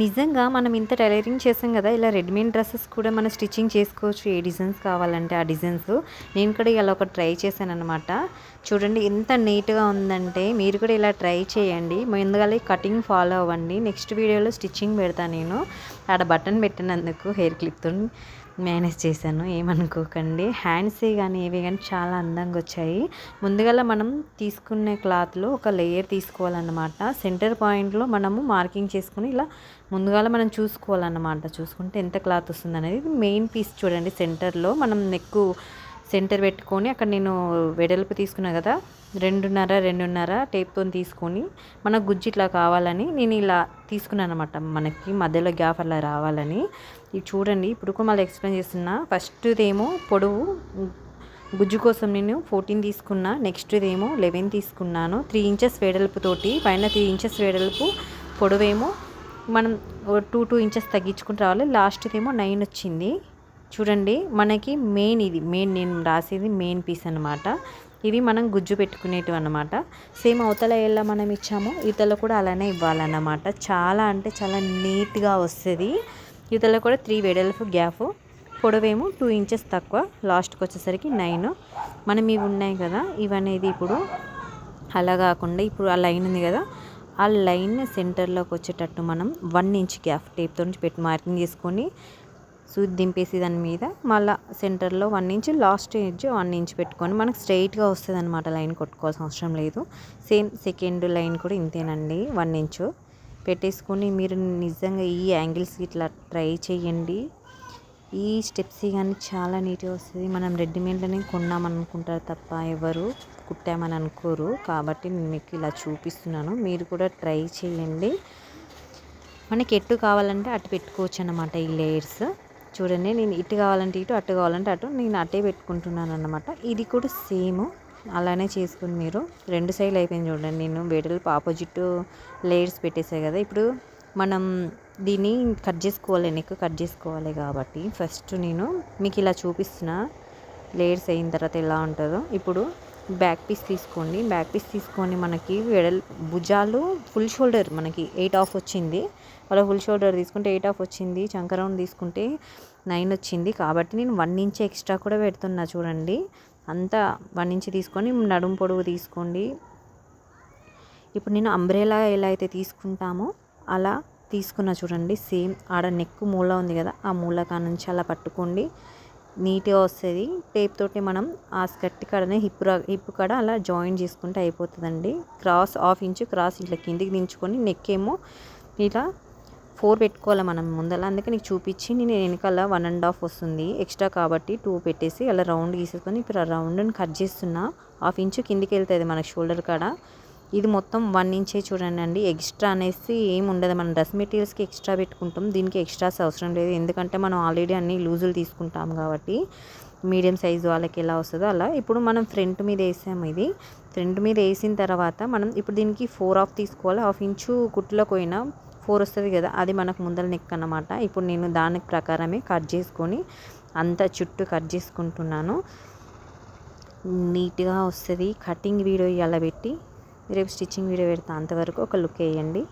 నిజంగా మనం ఇంత టైలరింగ్ చేసాం కదా ఇలా రెడీమేడ్ డ్రెస్సెస్ కూడా మనం స్టిచ్చింగ్ చేసుకోవచ్చు. ఏ డిజైన్స్ కావాలంటే ఆ డిజైన్స్. నేను కూడా ఇలా ఒక ట్రై చేశాను అనమాట చూడండి ఎంత నీట్గా ఉందంటే మీరు కూడా ఇలా ట్రై చేయండి. ముందుగా కటింగ్ ఫాలో అవ్వండి. నెక్స్ట్ వీడియోలో స్టిచ్చింగ్ పెడతాను నేను. ఆడ బటన్ పెట్టినందుకు హెయిర్ క్లిప్తో. మేనేజ్ చేశాను ఏమనుకోకండి. హ్యాండ్సే కానీ ఏవి కానీ చాలా అందంగా వచ్చాయి. ముందుగా మనం తీసుకునే క్లాత్లో ఒక లేయర్ తీసుకోవాలన్నమాట. సెంటర్ పాయింట్లో మనము మార్కింగ్ చేసుకుని ఇలా ముందుగా మనం చూసుకోవాలన్నమాట. చూసుకుంటే ఎంత క్లాత్ వస్తుంది అనేది మెయిన్ పీస్ చూడండి సెంటర్లో మనం నెక్కు సెంటర్ పెట్టుకొని అక్కడ నేను వెడల్పు తీసుకున్నా కదా రెండున్నర రెండున్నర టేప్తో తీసుకొని మన గుజ్జు ఇట్లా కావాలని నేను ఇలా తీసుకున్నాను అనమాట మనకి మధ్యలో గ్యాప్ అలా రావాలని. ఇది చూడండి ఇప్పుడు మళ్ళీ ఎక్స్ప్లెయిన్ చేస్తున్నా ఫస్ట్దేమో ఏమో పొడవు గుజ్జు కోసం నేను ఫోర్టీన్ తీసుకున్నా నెక్స్ట్దేమో లెవెన్ తీసుకున్నాను. త్రీ ఇంచెస్ వెడల్పుతోటి పైన త్రీ ఇంచెస్ వెడల్పు పొడవేమో మనం టూ టూ ఇంచెస్ తగ్గించుకుంటూ రావాలి. లాస్ట్దేమో ఏమో నైన్ వచ్చింది. చూడండి మనకి మెయిన్ ఇది. మెయిన్ నేను రాసేది మెయిన్ పీస్ అనమాట ఇవి మనం గుజ్జు పెట్టుకునేటివి అనమాట సేమ్ అవతల ఎలా మనం ఇచ్చామో. ఇతల కూడా అలానే ఇవ్వాలన్నమాట. చాలా అంటే చాలా నీట్గా వస్తుంది. ఇతల కూడా త్రీ వెడల్పు గ్యాప్ పొడవేమో టూ ఇంచెస్ తక్కువ. లాస్ట్కి వచ్చేసరికి నైన్ మనం ఇవి ఉన్నాయి కదా ఇవనేది ఇప్పుడు అలా కాకుండా ఇప్పుడు ఆ లైన్ ఉంది కదా ఆ లైన్ సెంటర్లోకి వచ్చేటట్టు మనం వన్ ఇంచ్ గ్యాప్ టేప్తో నుంచి పెట్టి మార్కింగ్ చేసుకొని సూది దింపేసి దాని మీద మళ్ళీ సెంటర్లో one inch last edge one inch పెట్టుకొని మనకు స్ట్రైట్గా వస్తుంది అనమాట లైన్ కొట్టుకోవాల్సిన అవసరం లేదు. సేమ్ సెకండ్ లైన్ కూడా ఇంతేనండి వన్ ఇంచు. పెట్టేసుకొని మీరు నిజంగా ఈ యాంగిల్స్ ఇట్లా ట్రై చేయండి. ఈ స్టెప్స్ కానీ చాలా నీట్గా వస్తుంది. మనం రెడీమేడ్లోనే కొన్నామనుకుంటారు తప్ప ఎవరు కుట్టామని అనుకోరు. కాబట్టి నేను మీకు ఇలా చూపిస్తున్నాను. మీరు కూడా ట్రై చేయండి. మనకి ఎట్టు కావాలంటే అటు పెట్టుకోవచ్చు అన్నమాట ఈ లేయర్స్. చూడండి నేను ఇటు కావాలంటే ఇటు అటు కావాలంటే అటు నేను అటే పెట్టుకుంటున్నాను అన్నమాట ఇది కూడా సేమ్. అలానే చేసుకుని మీరు రెండు సైడ్లు అయిపోయింది చూడండి. నేను వెడల్పు ఆపోజిట్ లేయర్స్ పెట్టేసాయి కదా. ఇప్పుడు మనం దీన్ని కట్ చేసుకోవాలి నెక్ కట్ చేసుకోవాలి కాబట్టి ఫస్ట్ నేను మీకు ఇలా చూపిస్తున్నా. లేయర్స్ అయిన తర్వాత ఎలా ఉంటుందో. ఇప్పుడు బ్యాక్ పీస్ తీసుకోండి. బ్యాక్ పీస్ తీసుకొని మనకి వెడల్ భుజాలు ఫుల్ షోల్డర్ మనకి ఎయిట్ ఆఫ్ వచ్చింది. వాళ్ళ ఫుల్ షోల్డర్ తీసుకుంటే ఎయిట్ ఆఫ్ వచ్చింది. చంకరౌండ్ తీసుకుంటే నైన్ వచ్చింది. కాబట్టి నేను వన్ ఇంచ్ ఎక్స్ట్రా కూడా పెడుతున్నా చూడండి. అంతా వన్ ఇంచ్ తీసుకొని నడుం పొడవు తీసుకోండి. ఇప్పుడు నేను అంబ్రేలా ఎలా అయితే తీసుకుంటామో అలా తీసుకున్న చూడండి. సేమ్ ఆడ నెక్ మూల ఉంది కదా ఆ మూల నుంచి అలా పట్టుకోండి. నీట్గా వస్తుంది. టేప్ తోటి మనం ఆ స్కర్ట్ కాడనే హిప్ హిప్ కాడ అలా జాయిన్ చేసుకుంటే అయిపోతుందండి. క్రాస్ హాఫ్ ఇంచ్ క్రాస్ ఇట్లా కిందికి దించుకొని నెక్ ఏమో ఇట్లా ఫోర్ పెట్టుకోవాలి మనం ముందర అందుకే నీకు చూపించి నేను వెనకాల వన్ అండ్ హాఫ్ వస్తుంది. ఎక్స్ట్రా కాబట్టి టూ పెట్టేసి అలా రౌండ్ గీసేసుకొని ఇప్పుడు ఆ రౌండ్ని కట్ చేస్తున్నా. హాఫ్ ఇంచు కిందికి వెళ్తుంది మన షోల్డర్ కాడ. ఇది మొత్తం వన్ ఇంచే చూడండి అండి ఎక్స్ట్రా అనేసి ఏమి ఉండదు మనం డ్రెస్ మెటీరియల్స్కి ఎక్స్ట్రా పెట్టుకుంటాం. దీనికి ఎక్స్ట్రాస్ అవసరం లేదు. ఎందుకంటే మనం ఆల్రెడీ అన్ని లూజులు తీసుకుంటాం కాబట్టి. మీడియం సైజు వాళ్ళకి ఎలా వస్తుందో అలా. ఇప్పుడు మనం ఫ్రంట్ మీద వేసాము ఇది. ఫ్రంట్ మీద వేసిన తర్వాత మనం ఇప్పుడు దీనికి ఫోర్ ఆఫ్ తీసుకోవాలి. హాఫ్ ఇంచు కుట్టులోకి పోయినా ఫోర్ వస్తుంది కదా. అది మనకు ముందర నెక్ అన్నమాట. ఇప్పుడు నేను దాని ప్రకారమే కట్ చేసుకొని అంత చుట్టూ కట్ చేసుకుంటున్నాను. నీట్గా వస్తుంది. కటింగ్ వీడియో ఇలా పెట్టి. రేపు స్టిచ్చింగ్ వీడియో పెడతా అంతవరకు ఒక లుక్ వేయండి.